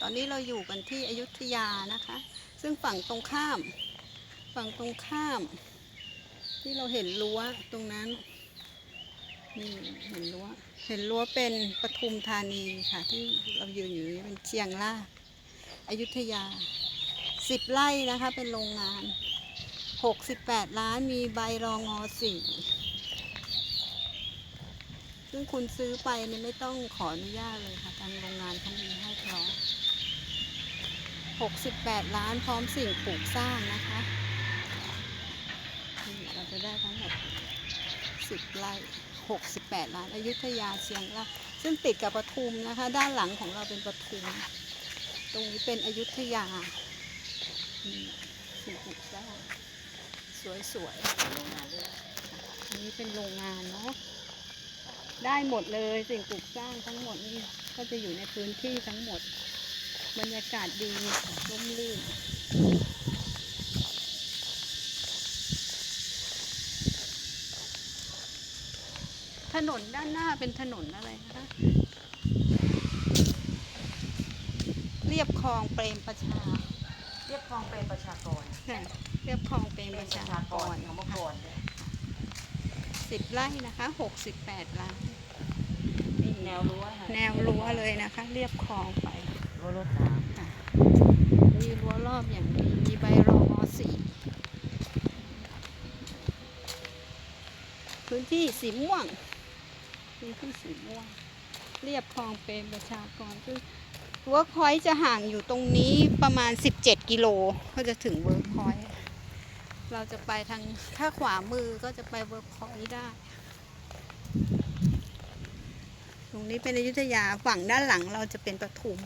ตอนนี้เราอยู่กันที่อยุธยานะคะ ซึ่งฝั่งตรงข้าม ฝั่งตรงข้าม ที่เราเห็นรั้วตรงนั้น นี่เห็นรั้ว เห็นรั้วเป็นปทุมธานีค่ะ ที่เราอยืนอยู่นี้เป็นเชียงรากอยุธยาสิบไร่นะคะเป็นโรงงานหกสิบแปดล้านมีใบรองอสี่ ซึ่งคุณซื้อไปเนี่ยไม่ต้องขออนุญาตเลยค่ะทางโรงงานเขามีให้พร้อมหกสิบแปดล้านพร้อมสิ่งปลูกสร้างนะคะเราจะได้ทั้งหมดสิบไร่หกสิบแปดล้านอายุธยาเชียงรากซึ่งติดกับปทุมนะคะ ด้านหลังของเราเป็นปทุม ตรงนี้เป็นอยุธยาสิ่งปลูกสร้าง สวยๆโรงงานด้วยอันนี้เป็นโรงงานเนาะ ได้หมดเลยสิ่งปลูกสร้างทั้งหมดนี่ก็จะอยู่ในพื้นที่ทั้งหมด บรรยากาศดีร่มรื่นถนนด้านหน้าเป็นถนนอะไรนะคะเรียบคลองเปรมประชา เรียบคลองเป็นประชากรค่ะเรียบคลองเปรมเป็ปนระประชาชากกรรของเมื่อก่อนเนี่ย สิบไร่นะคะหกสิบแปดล้านนี่แนวรั้วค่ะแนวรั้วเลยนะคะ เรียบคลองไปรั้วรถน้ค่ะมีรั้วรอบอย่างดีมีใบรองอสีพื้นที่สีม่วงพื้นที่สีม่วง เรียบคลองเปรมประชากรซึ่งเวิร์กพอยต์จะห่างอยู่ตรงนี้ประมาณ 17 กิโล ก็จะถึงเวิร์กพอยต์ เราจะไปทางถ้าขวามือก็จะไปเวิร์กพอยต์ได้ ตรงนี้เป็นอยุธยาฝั่งด้านหลังเราจะเป็นปทุม